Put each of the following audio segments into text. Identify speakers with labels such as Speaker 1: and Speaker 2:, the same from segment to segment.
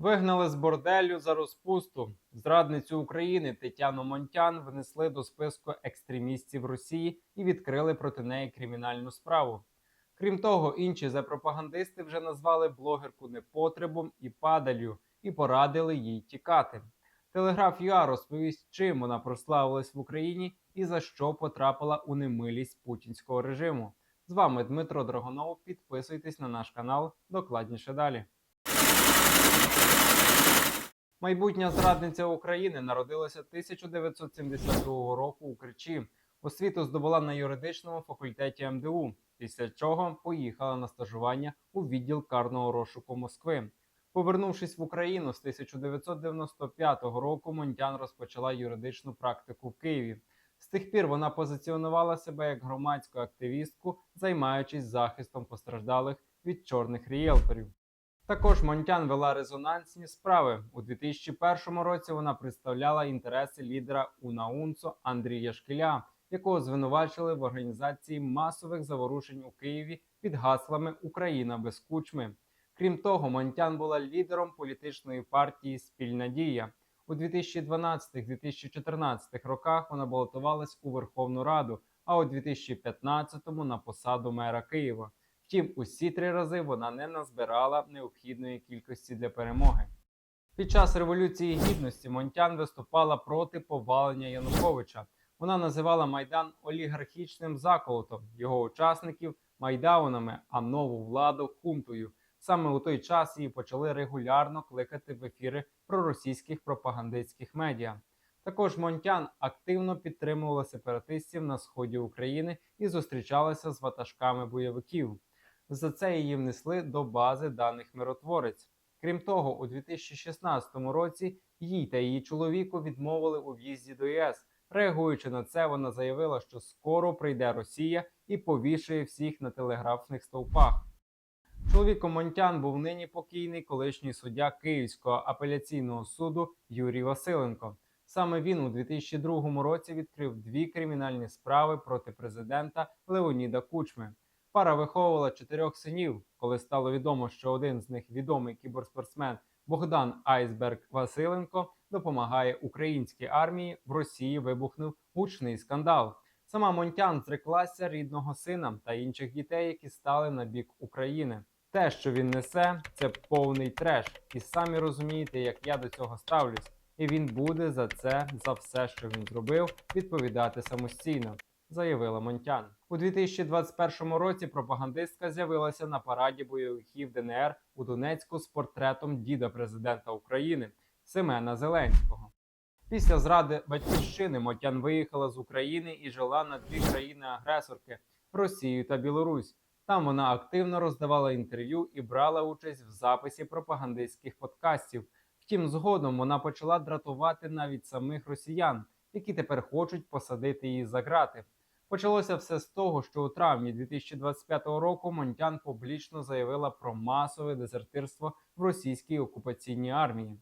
Speaker 1: Вигнали з борделю за розпусту. Зрадницю України Тетяну Монтян внесли до списку екстремістів Росії і відкрили проти неї кримінальну справу. Крім того, інші запропагандисти вже назвали блогерку непотребом і падалю і порадили їй тікати. Телеграф ЮА розповість, чим вона прославилась в Україні і за що потрапила у немилість путінського режиму. З вами Дмитро Драгонов. Підписуйтесь на наш канал. Докладніше далі. Майбутня зрадниця України народилася 1972 року у Кричі. Освіту здобула на юридичному факультеті МДУ, після чого поїхала на стажування у відділ карного розшуку Москви. Повернувшись в Україну з 1995 року, Монтян розпочала юридичну практику в Києві. З тих пір вона позиціонувала себе як громадську активістку, займаючись захистом постраждалих від чорних рієлторів. Також Монтян вела резонансні справи. У 2001 році вона представляла інтереси лідера УНАУНЦО Андрія Шкіля, якого звинувачили в організації масових заворушень у Києві під гаслами Україна без кучми. Крім того, Монтян була лідером політичної партії Спільна дія. У 2012-2014 роках вона балотувалась у Верховну Раду, а у 2015-му на посаду мера Києва. Втім, усі три рази вона не назбирала необхідної кількості для перемоги. Під час революції гідності Монтян виступала проти повалення Януковича. Вона називала майдан олігархічним заколотом, його учасників майдаунами, а нову владу хунтою. Саме у той час її почали регулярно кликати в ефіри проросійських пропагандистських медіа. Також Монтян активно підтримувала сепаратистів на сході України і зустрічалася з ватажками бойовиків. За це її внесли до бази даних миротворець. Крім того, у 2016 році їй та її чоловіку відмовили у в'їзді до ЄС. Реагуючи на це, вона заявила, що скоро прийде Росія і повішує всіх на телеграфних стовпах. Чоловіком Монтян був нині покійний колишній суддя Київського апеляційного суду Юрій Василенко. Саме він у 2002 році відкрив дві кримінальні справи проти президента Леоніда Кучми. Пара виховувала чотирьох синів, коли стало відомо, що один з них відомий кіберспортсмен Богдан Айсберг Василенко допомагає українській армії. В Росії вибухнув гучний скандал. Сама Монтян зреклася рідного сина та інших дітей, які стали на бік України. Те, що він несе, це повний треш, і самі розумієте, як я до цього ставлюсь. І він буде за це, за все, що він зробив, відповідати самостійно, заявила Монтян. У 2021 році пропагандистка з'явилася на параді бойовиків ДНР у Донецьку з портретом діда президента України Семена Зеленського. Після зради батьківщини Мотян виїхала з України і жила на дві країни-агресорки Росію та Білорусь. Там вона активно роздавала інтерв'ю і брала участь в записі пропагандистських подкастів. Втім, згодом вона почала дратувати навіть самих росіян, які тепер хочуть посадити її за грати. Почалося все з того, що у травні 2025 року Монтян публічно заявила про масове дезертирство в російській окупаційній армії.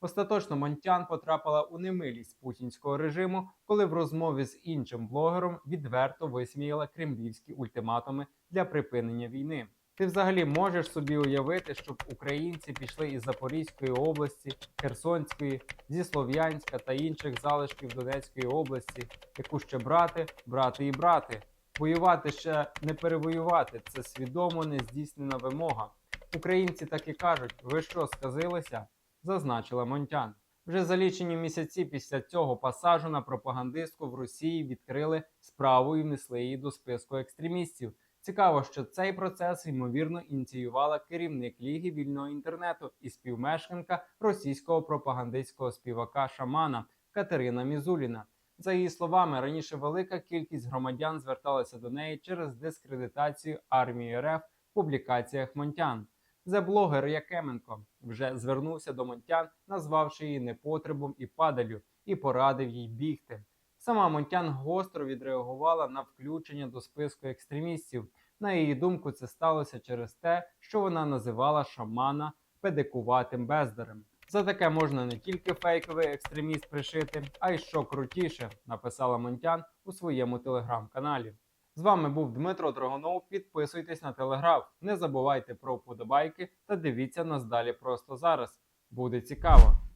Speaker 1: Остаточно Монтян потрапила у немилість путінського режиму, коли в розмові з іншим блогером відверто висміяла кремлівські ультиматуми для припинення війни. Ти взагалі можеш собі уявити, щоб українці пішли із Запорізької області, Херсонської, зі Слов'янська та інших залишків Донецької області, яку ще брати, брати і брати. Воювати ще не перевоювати це свідомо нездійснена вимога. Українці так і кажуть: ви що сказилися? зазначила Монтян. Вже за лічені місяці після цього пасажу на пропагандистку в Росії відкрили справу і внесли її до списку екстремістів. Цікаво, що цей процес ймовірно ініціювала керівник Ліги вільного інтернету і співмешканка російського пропагандистського співака Шамана Катерина Мізуліна. За її словами, раніше велика кількість громадян зверталася до неї через дискредитацію армії РФ в публікаціях Монтян. Зеблогер Якеменко вже звернувся до Монтян, назвавши її непотребом і падалю, і порадив їй бігти. Сама Монтян гостро відреагувала на включення до списку екстремістів. На її думку, це сталося через те, що вона називала шамана педикуватим бездарем. За таке можна не тільки фейковий екстреміст пришити, а й що крутіше, написала Монтян у своєму телеграм-каналі. З вами був Дмитро Драгонов. Підписуйтесь на телеграф, не забувайте про вподобайки та дивіться нас далі просто зараз. Буде цікаво.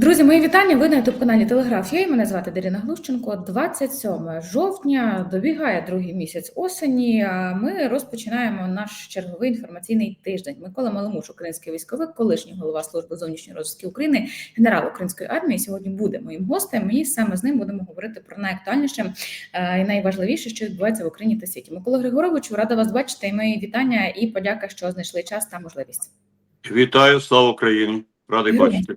Speaker 2: Друзі, мої вітання. Ви на youtube каналі Телеграф. Я і мене звати Дарина Глущенко. 27 жовтня добігає другий місяць осені. а Ми розпочинаємо наш черговий інформаційний тиждень. Микола Маломуш, український військовик, колишній голова служби зовнішньої розвідки України, генерал української армії. Сьогодні буде моїм гостем. І саме з ним будемо говорити про найактуальніше е, і найважливіше, що відбувається в Україні та світі. Микола Григоровичу, рада вас бачити. І мої вітання і подяка, що знайшли час та можливість.
Speaker 3: Вітаю, слава Україні! Радий бачити.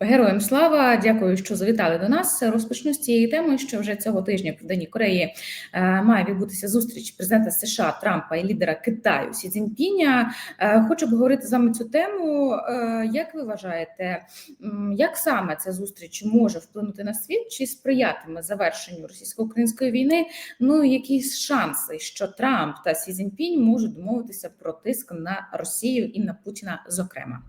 Speaker 2: Героям слава, дякую, що завітали до нас. Розпочну з цієї теми, що вже цього тижня в Південній Кореї е, має відбутися зустріч президента США Трампа і лідера Китаю Сі Цзіньпіня. Е, хочу обговорити з вами цю тему. Е, як ви вважаєте, як саме ця зустріч може вплинути на світ, чи сприятиме завершенню російсько-української війни? Ну які шанси, що Трамп та Сі Цзіньпінь можуть домовитися про тиск на Росію і на Путіна, зокрема?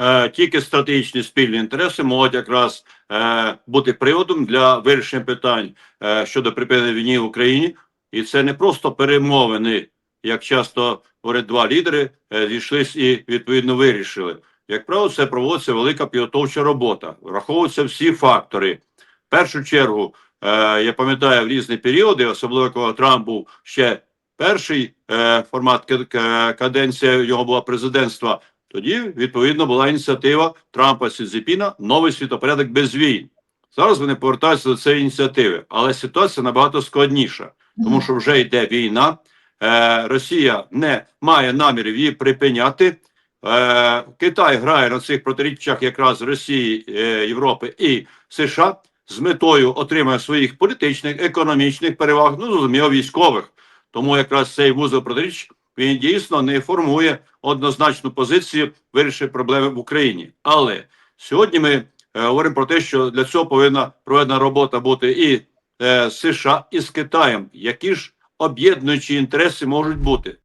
Speaker 3: Е, Тільки стратегічні спільні інтереси можуть якраз е, бути приводом для вирішення питань е, щодо припинення війни в Україні, і це не просто перемовини, як часто говорять два лідери, е, зійшлись і відповідно вирішили. Як правило, це проводиться велика підготовча робота, враховуються всі фактори. В першу чергу, е, я пам'ятаю в різні періоди, особливо коли Трамп був ще перший е, формат ка- каденція його була президентства. Тоді відповідно була ініціатива Трампа Сізіпіна новий світопорядок без війн. Зараз вони повертаються до цієї ініціативи, але ситуація набагато складніша, тому що вже йде війна. Е, Росія не має намірів її припиняти. Е, Китай грає на цих протиріччях якраз Росії, е, Європи і США з метою отримання своїх політичних, економічних переваг, ну зрозуміло, військових. Тому якраз цей вузол протиріч він дійсно не формує однозначну позицію вирішення проблеми в Україні. Але сьогодні ми е, говоримо про те, що для цього повинна проведена робота бути і е, США, і з Китаєм. Які ж об'єднуючі інтереси можуть бути?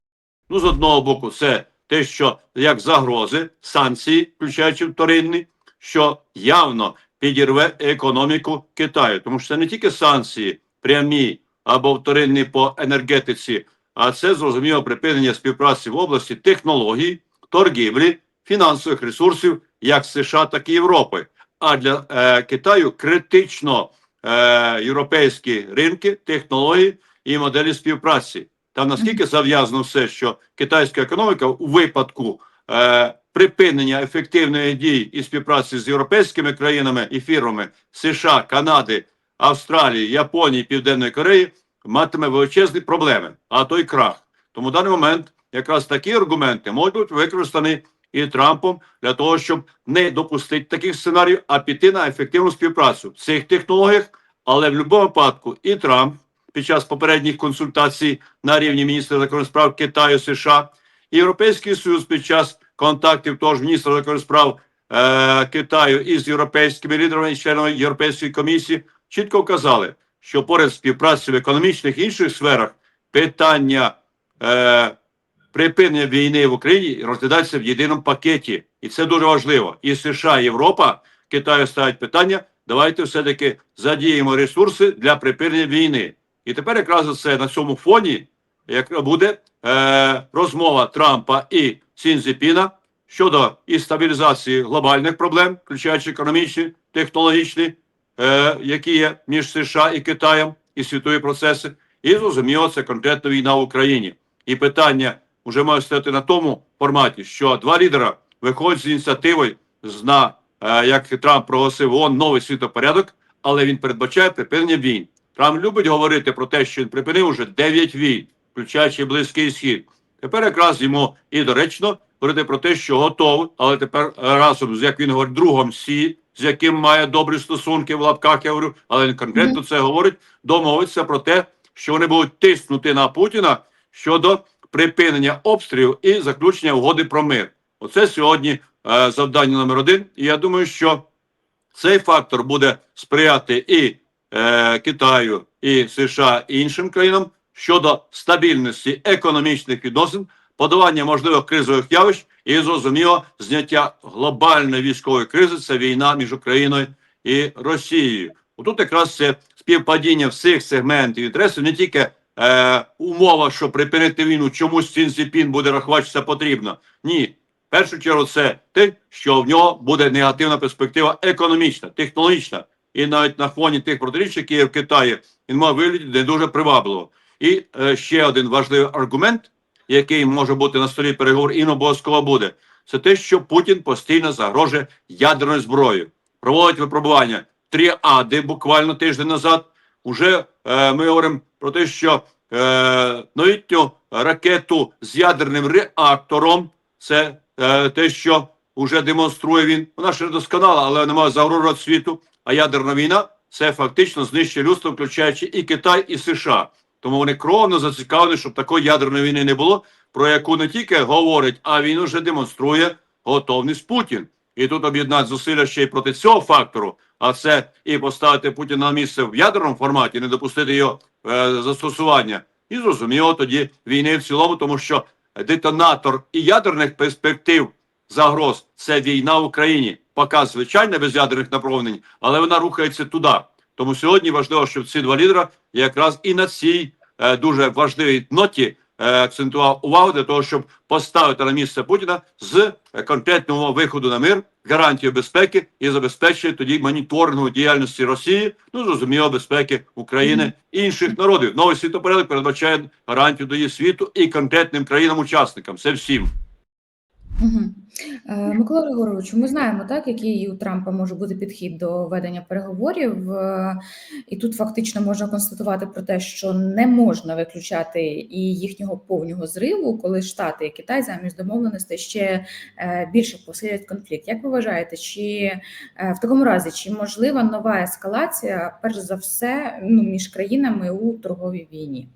Speaker 3: Ну, з одного боку, це те, що як загрози, санкції, включаючи вторинні, що явно підірве економіку Китаю, тому що це не тільки санкції прямі або вторинні по енергетиці, а це зрозуміло припинення співпраці в області технологій, торгівлі, фінансових ресурсів як США, так і Європи. А для е, Китаю критично е, європейські ринки, технології і моделі співпраці. Там наскільки зав'язано все, що китайська економіка у випадку е, припинення ефективної дії і співпраці з європейськими країнами і фірмами США, Канади, Австралії, Японії, Південної Кореї матиме величезні проблеми, а то й крах. Тому в даний момент якраз такі аргументи можуть бути використані і Трампом для того, щоб не допустити таких сценаріїв, а піти на ефективну співпрацю в цих технологіях. Але в будь-якому випадку і Трамп під час попередніх консультацій на рівні міністра закордонних справ Китаю США, і Європейський Союз під час контактів того міністра закордонних справ е, Китаю із європейськими лідерами і членами Європейської комісії чітко вказали, що поряд співпраці в економічних і інших сферах питання е, припинення війни в Україні розглядається в єдиному пакеті, і це дуже важливо. І США, і Європа Китаю ставить питання. Давайте все-таки задіємо ресурси для припинення війни. І тепер якраз це на цьому фоні як буде е, розмова Трампа і Сінзіпіна щодо і стабілізації глобальних проблем, включаючи економічні, технологічні, е, які є між США і Китаєм, і світові процеси, і зрозуміло, це конкретно війна в Україні. І питання вже має стояти на тому форматі, що два лідера виходять з ініціативою на е, як Трамп проголосив ООН новий світопорядок, але він передбачає припинення війн. Трамп любить говорити про те, що він припинив уже 9 війн, включаючи близький схід. Тепер якраз йому і доречно говорити про те, що готовий, але тепер разом з як він говорить, другом Сі, з яким має добрі стосунки в лапках, я говорю, але він конкретно це говорить, домовиться про те, що вони будуть тиснути на Путіна щодо припинення обстрілів і заключення угоди про мир. Оце сьогодні е, завдання номер один. І я думаю, що цей фактор буде сприяти і е, Китаю, і США, і іншим країнам щодо стабільності економічних відносин, подолання можливих кризових явищ і зрозуміло зняття глобальної військової кризи. Це війна між Україною і Росією. Отут якраз це співпадіння всіх сегментів інтересів, не тільки е, умова, що припинити війну, чомусь Цінзіпін буде рахувати, що це потрібно. Ні. В першу чергу, це те, що в нього буде негативна перспектива економічна, технологічна. І навіть на фоні тих протиріч, які є в Китаї, він має виглядати не дуже привабливо. І е, ще один важливий аргумент, який може бути на столі переговор, і буде, це те, що Путін постійно загрожує ядерною зброєю. Проводить випробування тріади буквально тиждень назад. Уже е, ми говоримо про те, що е, новітню ракету з ядерним реактором це е, те, що вже демонструє він. Вона ще не досконала, але немає загрози від світу. А ядерна війна це фактично знищує людство, включаючи і Китай, і США. Тому вони кровно зацікавлені, щоб такої ядерної війни не було, про яку не тільки говорить, а він уже демонструє готовність Путін. І тут об'єднати зусилля ще й проти цього фактору, а це і поставити Путіна на місце в ядерному форматі, не допустити його е, застосування. І зрозуміло тоді війни в цілому, тому що детонатор і ядерних перспектив загроз це війна в Україні. Поки звичайно без ядерних направлень, але вона рухається туди. Тому сьогодні важливо, щоб ці два лідера якраз і на цій е, дуже важливій ноті е, акцентував увагу для того, щоб поставити на місце Путіна з е, конкретного виходу на мир, гарантію безпеки і забезпечення тоді моніторингу діяльності Росії, ну зрозуміло, безпеки України і інших народів. Новий світопорядок передбачає гарантію до її світу і конкретним країнам-учасникам. Це всім.
Speaker 2: Угу. Микола Григоровичу, ми знаємо, так, який у Трампа може бути підхід до ведення переговорів, Е, і тут фактично можна констатувати про те, що не можна виключати і їхнього повного зриву, коли Штати і Китай замість домовленостей ще е, більше посилять конфлікт. Як ви вважаєте, чи е, в такому разі чи можлива нова ескалація, перш за все, ну між країнами у торговій війні?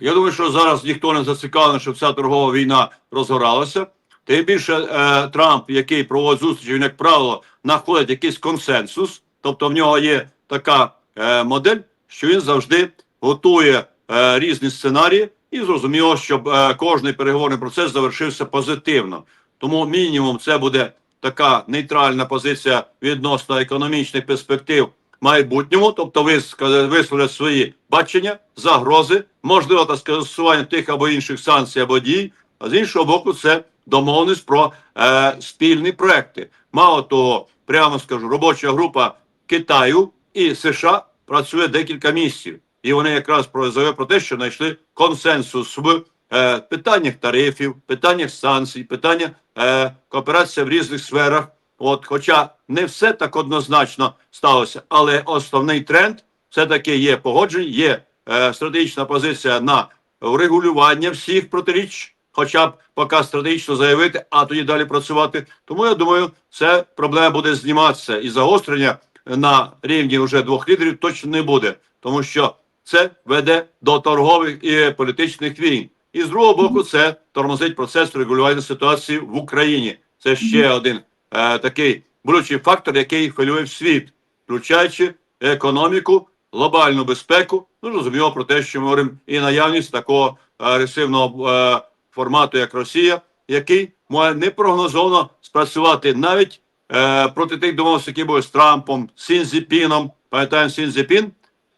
Speaker 3: Я думаю, що зараз ніхто не зацікавлений, щоб ця торгова війна розгоралася. Тим більше е, Трамп, який проводить зустрічі, він, як правило, знаходить якийсь консенсус. Тобто в нього є така е, модель, що він завжди готує е, різні сценарії, і зрозуміло, щоб е, кожний переговорний процес завершився позитивно. Тому мінімум це буде така нейтральна позиція відносно економічних перспектив майбутньому, тобто вис- висловлять свої бачення, загрози, можливо, та скасування тих або інших санкцій або дій. А з іншого боку, це домовленість про е, спільні проекти. Мало того, прямо скажу, робоча група Китаю і США працює декілька місяців, і вони якраз про про те, що знайшли консенсус в е, питаннях тарифів, питаннях санкцій, питання е, кооперації в різних сферах. От, хоча не все так однозначно сталося, але основний тренд все таки є погодження, є е, стратегічна позиція на врегулювання всіх протиріч, хоча б поки стратегічно заявити, а тоді далі працювати. Тому я думаю, це проблема буде зніматися і загострення на рівні вже двох лідерів точно не буде, тому що це веде до торгових і політичних війн. І з другого боку, це тормозить процес регулювання ситуації в Україні. Це ще один е, такий болючий фактор, який хвилює світ, включаючи економіку, глобальну безпеку. Ну зрозуміло про те, що ми говоримо і наявність такого агресивного е, формату, як Росія, який може непрогнозовано спрацювати навіть е, проти тих домовленостей, які були з Трампом, Сінзіпіном. Пам'ятаємо, Сінзіпін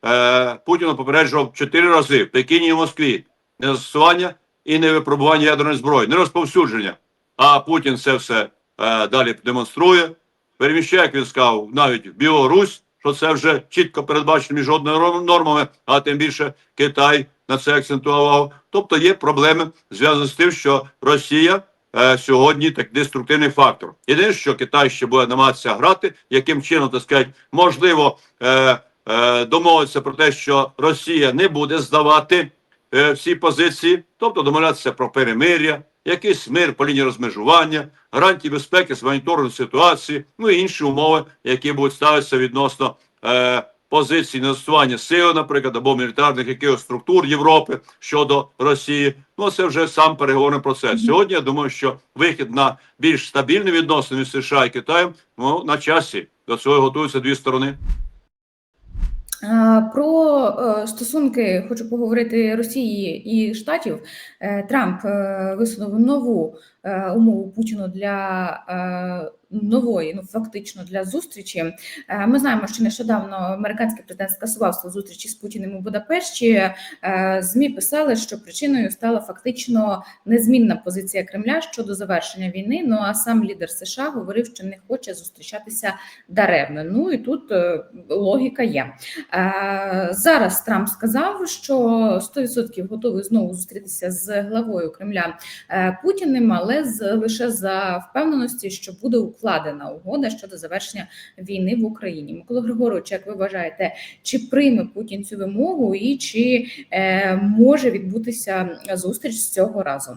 Speaker 3: е, Путіна попереджував чотири рази в Пекіні і Москві не застосування і не випробування ядерної зброї, не розповсюдження. А Путін це все е, далі демонструє. Переміщає, як він сказав, навіть в Білорусь, що це вже чітко передбачено міжнародними нормами, а тим більше Китай на це акцентував. Тобто є проблеми зв'язані з тим, що Росія е, сьогодні так деструктивний фактор. Єдине, що Китай ще буде намагатися грати, яким чином так сказати, можливо, е, е, домовитися про те, що Росія не буде здавати е, всі позиції, тобто домовлятися про перемир'я, якийсь мир по лінії розмежування, гарантії безпеки з моніторингу ситуації, ну і інші умови, які будуть ставитися відносно е, позиції застосування сил, наприклад, або мілітарних якихось структур Європи щодо Росії. Ну це вже сам переговорний процес. Сьогодні я думаю, що вихід на більш стабільні відносини між США і Китаєм ну, на часі. До цього готуються дві сторони.
Speaker 2: Про е, стосунки хочу поговорити Росії і Штатів. Е, Трамп е, висунув нову умову Путіну для е, нової, ну фактично для зустрічі. Е, Ми знаємо, що нещодавно американський президент скасував свою зустрічі з Путіним у Будапешті. Е, Змі писали, що причиною стала фактично незмінна позиція Кремля щодо завершення війни. Ну а сам лідер США говорив, що не хоче зустрічатися даремно. Ну і тут е, логіка є. Е, Зараз Трамп сказав, що 100% готовий знову зустрітися з главою Кремля е, Путіним, але з лише за впевненості, що буде укладена угода щодо завершення війни в Україні. Микола Григорович, як ви вважаєте, чи прийме Путін цю вимогу, і чи е, може відбутися зустріч з цього разу?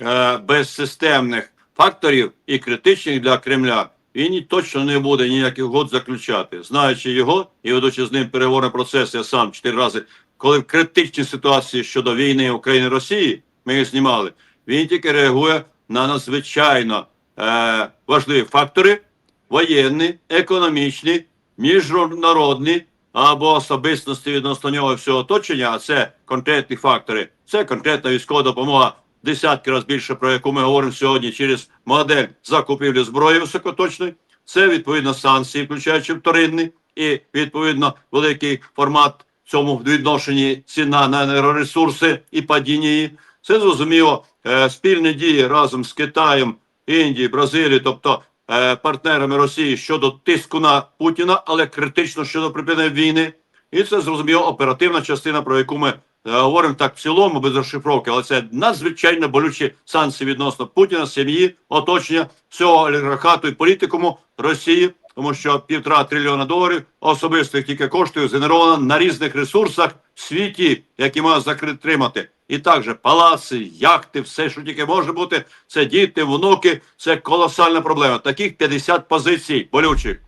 Speaker 3: Е, без системних факторів і критичних для Кремля він точно не буде ніяких угод заключати. Знаючи його і ведучи з ним переговорний процес, я сам чотири рази, коли в критичній ситуації щодо війни України Росії, ми їх знімали, він тільки реагує на надзвичайно е, важливі фактори воєнні, економічні, міжнародні або особистості відносно нього всього оточення, а це конкретні фактори, це конкретна військова допомога десятки разів більше, про яку ми говоримо сьогодні через модель закупівлі зброї високоточної. Це відповідно санкції, включаючи вторинні, і відповідно великий формат цьому відношенні ціна на енергоресурси і падіння її. Це зрозуміло спільні дії разом з Китаєм, Індією, Бразилією, тобто е, партнерами Росії щодо тиску на Путіна, але критично щодо припинення війни. І це зрозуміло оперативна частина, про яку ми е, говоримо так в цілому без розшифровки, але це надзвичайно болючі санкції відносно Путіна, сім'ї, оточення всього олігархату і політикуму Росії, тому що півтора трильйона доларів особистих тільки коштів згенеровано на різних ресурсах в світі, які можна затримати. І також палаци, яхти, все, що тільки може бути, це діти, внуки, це колосальна проблема. Таких 50 позицій болючих.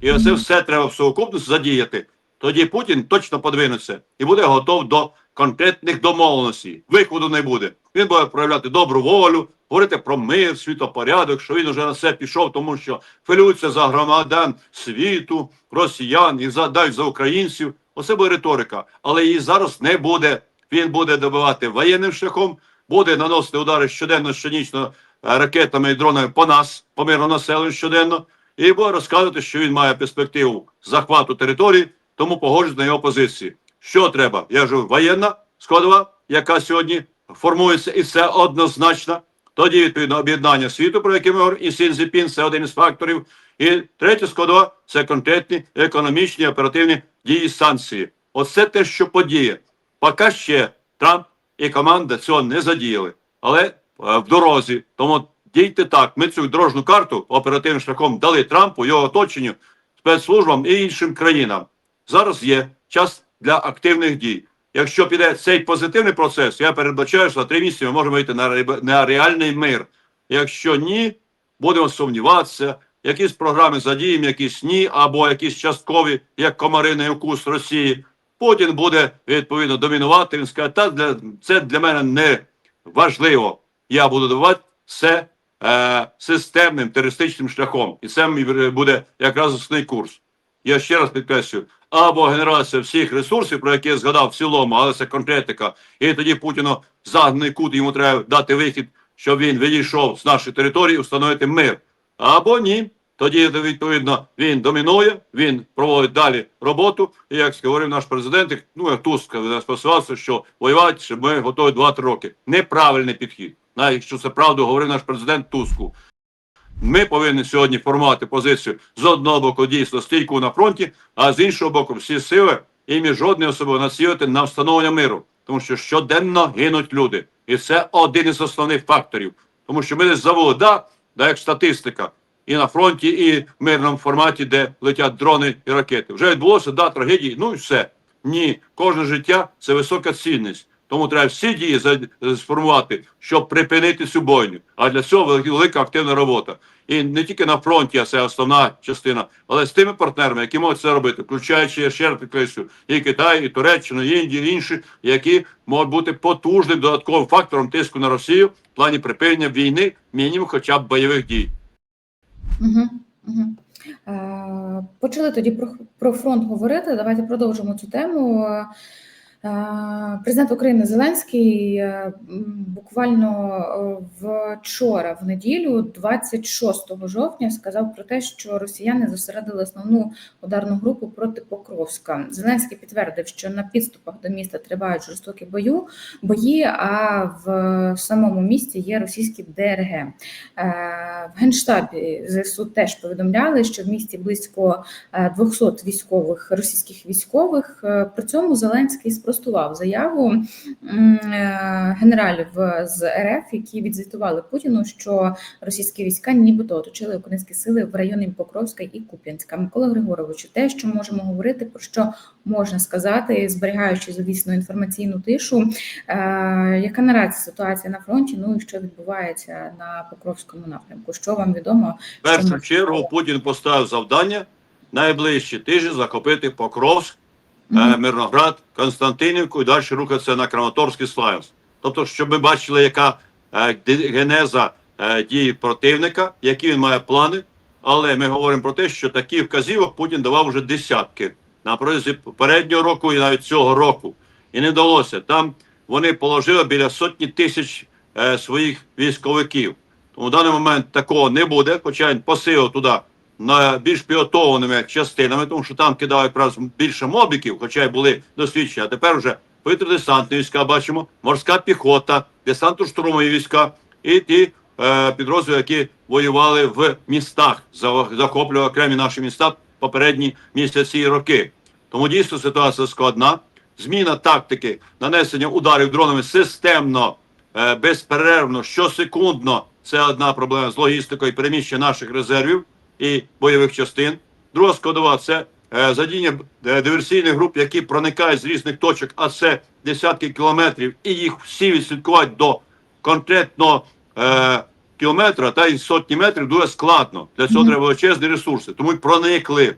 Speaker 3: І оце все треба в сукупність задіяти. Тоді Путін точно подвинеться і буде готов до конкретних домовленостей. Виходу не буде. Він буде проявляти добру волю, говорити про мир, світопорядок, що він уже на це пішов, тому що хвилюється за громадян світу, росіян і за навіть за українців. Оце буде риторика, але її зараз не буде. Він буде добивати воєнним шляхом, буде наносити удари щоденно, щонічно е, ракетами і дронами по нас, по мирному населенню щоденно, і буде розказувати, що він має перспективу захвату території, тому погоджуюсь на його позиції. Що треба? Я кажу, воєнна складова, яка сьогодні формується, і це однозначно. Тоді відповідно об'єднання світу, про яке ми говоримо, і Сінзіпін це один із факторів. І третя складова це конкретні економічні оперативні дії санкції. Оце те, що подіє. Поки ще Трамп і команда цього не задіяли, але е, в дорозі. Тому дійте так. Ми цю дорожню карту оперативним шляхом дали Трампу, його оточенню, спецслужбам і іншим країнам. Зараз є час для активних дій. Якщо піде цей позитивний процес, я передбачаю, що за три місяці ми можемо вийти на, на реальний мир. Якщо ні, будемо сумніватися, якісь програми задіємо, якісь ні, або якісь часткові, як комариний укус Росії. Путін буде відповідно домінувати. Він скаже, та для це для мене не важливо. Я буду давати все е, системним терористичним шляхом, і це мій буде якраз основний курс. Я ще раз підкреслюю, або генерація всіх ресурсів, про які я згадав в цілому, але це конкретика. І тоді Путіну загнаний кут йому треба дати вихід, щоб він відійшов з нашої території, встановити мир. Або ні. Тоді відповідно він домінує, він проводить далі роботу. І як говорив наш президент, ну як Туск нас посилався, що воювати що ми готові 2-3 роки. Неправильний підхід. Навіть якщо це правду говорив наш президент Туску. Ми повинні сьогодні формувати позицію з одного боку дійсно стійку на фронті, а з іншого боку, всі сили і міжнародні особи націлити на встановлення миру, тому що щоденно гинуть люди, і це один із основних факторів. Тому що ми десь забули, да, да, як статистика, і на фронті, і в мирному форматі, де летять дрони і ракети. Вже відбулося да трагедії. Ну і все. Ні, кожне життя це висока цінність. Тому треба всі дії за- сформувати, щоб припинити цю бойню. А для цього велика- активна робота. І не тільки на фронті, а це основна частина, але з тими партнерами, які можуть це робити, включаючи я ще раз підкреслюю, і Китай, і Туреччину, і Індію, і інші, які можуть бути потужним додатковим фактором тиску на Росію в плані припинення війни, мінімум, хоча б бойових дій.
Speaker 2: Угу, угу. Е, почали тоді про, про фронт говорити. Давайте продовжимо цю тему. Е, Президент України Зеленський е, буквально е, вчора, в неділю, 26 жовтня, сказав про те, що росіяни зосередили основну ударну групу проти Покровська. Зеленський підтвердив, що на підступах до міста тривають жорстокі бою, бої, а в самому місті є російські ДРГ. В генштабі ЗСУ теж повідомляли, що в місті близько е, 200 військових російських військових. При цьому Зеленський спростував заяву е, генералів з РФ, які відзвітували Путіну, що російські війська нібито оточили українські сили в районі Покровська і Куп'янська. Микола Григоровичу, те, що можемо говорити, про що можна сказати, зберігаючи звісно інформаційну тишу, е, яка наразі ситуація на фронті? Ну і що відбувається на Покровському напрямку? Що вам відомо?
Speaker 3: В першу чергу Путін поставив завдання найближчі тижні захопити Покровськ, е, Мирноград, Константинівку і далі рухатися на Краматорськ і Славянськ. Тобто, щоб ми бачили, яка е, генеза е, дії противника, які він має плани. Але ми говоримо про те, що такі вказівок Путін давав вже десятки на протязі попереднього року і навіть цього року. І не вдалося. Там вони положили біля сотні тисяч е, своїх військовиків. Тому в даний момент такого не буде, хоча він посилив туди на більш підготовленими частинами, тому що там кидають якраз більше мобіків, хоча й були досвідчені. А тепер вже повітря-десантні війська бачимо, морська піхота, десантно-штурмові війська і ті е, підрозділи, які воювали в містах, захоплювали окремі наші міста попередні місяці і роки. Тому дійсно ситуація складна. Зміна тактики нанесення ударів дронами системно, е, безперервно, щосекундно. Це одна проблема з логістикою переміщення наших резервів і бойових частин. Друга складова це е, задіння е, диверсійних груп, які проникають з різних точок, а це десятки кілометрів, і їх всі відслідкувати до конкретного е, кілометра та й сотні метрів дуже складно. Для цього треба величезні ресурси. Тому й проникли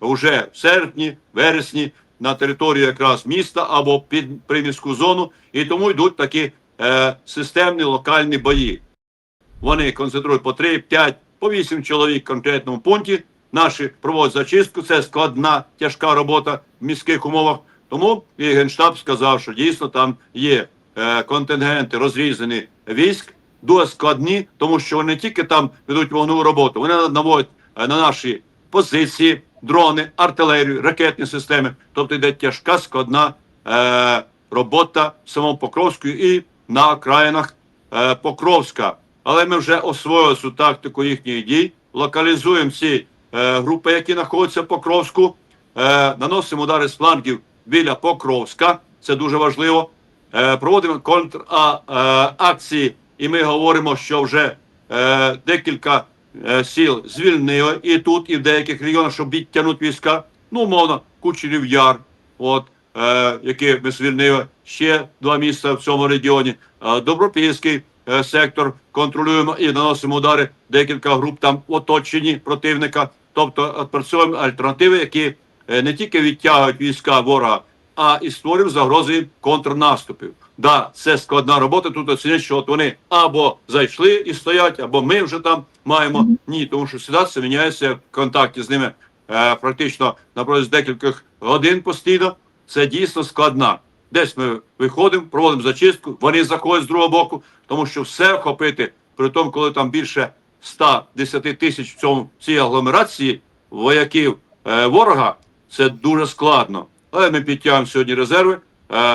Speaker 3: вже в серпні, вересні на територію якраз міста або під приміську зону, і тому йдуть такі е, системні локальні бої. Вони концентрують по 3, 5, по 8 чоловік в конкретному пункті. Наші проводять зачистку. Це складна, тяжка робота в міських умовах. Тому і генштаб сказав, що дійсно там є е, контингенти розрізані військ, дуже складні, тому що вони не тільки там ведуть вогневу роботу, вони наводять е, на наші позиції, дрони, артилерію, ракетні системи. Тобто йде тяжка, складна е, робота в самому Покровську і на окраїнах е, Покровська. Але ми вже освоїли цю тактику їхніх дій, локалізуємо ці е, групи, які знаходяться в Покровську, е, наносимо удари з флангів біля Покровська. Це дуже важливо. Е, проводимо контракції, і ми говоримо, що вже е, декілька е, сіл звільнили і тут, і в деяких регіонах, щоб відтягнути війська. Ну, умовно, Кучерів Яр, от, е, який ми звільнили, ще два міста в цьому регіоні. Е, Добропільський е, сектор контролюємо і наносимо удари. Декілька груп там в оточенні противника. Тобто е, працюємо альтернативи, які е, не тільки відтягують війська ворога, а і створюють загрози контрнаступів. Да, це складна робота. Тут оцінять, що от вони або зайшли і стоять, або ми вже там маємо. Ні, тому що ситуація міняється в контакті з ними е, практично на протязі декількох годин постійно. Це дійсно складна. Десь ми виходимо, проводимо зачистку, вони заходять з другого боку, тому що все охопити, при тому, коли там більше 110 тисяч в цьому цій агломерації вояків е, ворога, це дуже складно. Але ми підтягуємо сьогодні резерви, е,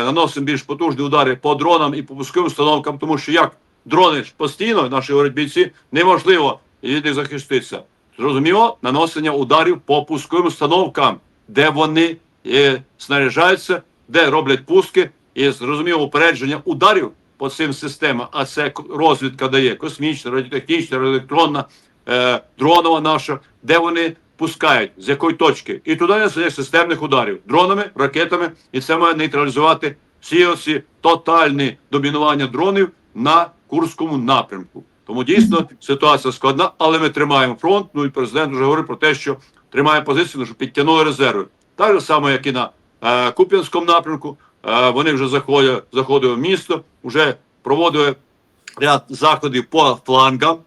Speaker 3: наносимо більш потужні удари по дронам і по пусковим установкам, тому що як дрони постійно, наші говорять бійці, неможливо від них захиститися. Зрозуміло, наносення ударів по пусковим установкам, де вони е, снаряжаються, де роблять пуски, і зрозуміло упередження ударів по цим системам, а це розвідка дає космічна, радіотехнічна, радіоелектронна, е, дронова наша, де вони пускають, з якої точки. І туди несення системних ударів дронами, ракетами, і це має нейтралізувати всі оці тотальні домінування дронів на Курському напрямку. Тому дійсно ситуація складна, але ми тримаємо фронт. Ну і президент вже говорив про те, що тримаємо позицію, що підтягнули резерви. Так само, як і на Куп'янському напрямку. Вони вже заходять, заходили в місто, вже проводили ряд заходів по флангам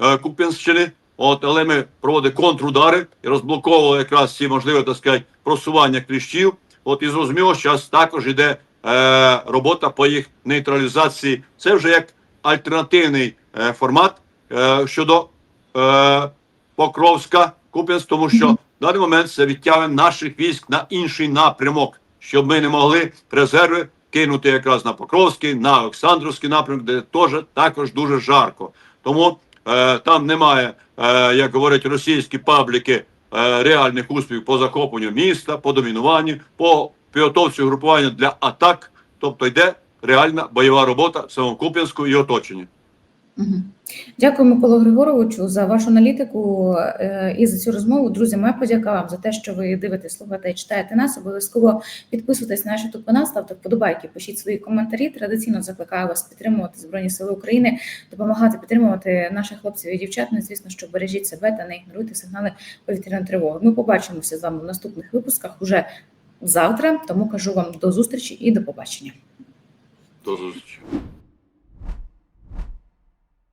Speaker 3: е, Куп'янщини. От, але ми проводили контрудари і розблоковували якраз ці можливі, так сказати, просування кліщів. От і зрозуміло, що зараз також йде е, робота по їх нейтралізації. Це вже як альтернативний е, формат е, щодо е, Покровська, Куп'янськ, тому що. В даний момент це відтягує наших військ на інший напрямок, щоб ми не могли резерви кинути якраз на Покровський, на Олександрівський напрямок, де теж також дуже жарко. Тому е, там немає, е, як говорять російські пабліки, е, реальних успіхів по захопленню міста, по домінуванню, по підготовці групування для атак. Тобто йде реальна бойова робота в самому Куп'янську і оточенні.
Speaker 2: Дякую, Миколу Григоровичу, за вашу аналітику е, і за цю розмову. Друзі, моя подяка вам за те, що ви дивитесь, слухаєте і читаєте нас. Обов'язково підписуйтесь на наш YouTube канал, ставте вподобайки, пишіть свої коментарі. Традиційно закликаю вас підтримувати Збройні Сили України, допомагати підтримувати наших хлопців і дівчат. Ну, звісно, що бережіть себе та не ігноруйте сигнали повітряної тривоги. Ми побачимося з вами в наступних випусках уже завтра. Тому кажу вам до зустрічі і до побачення.
Speaker 3: До зустрічі.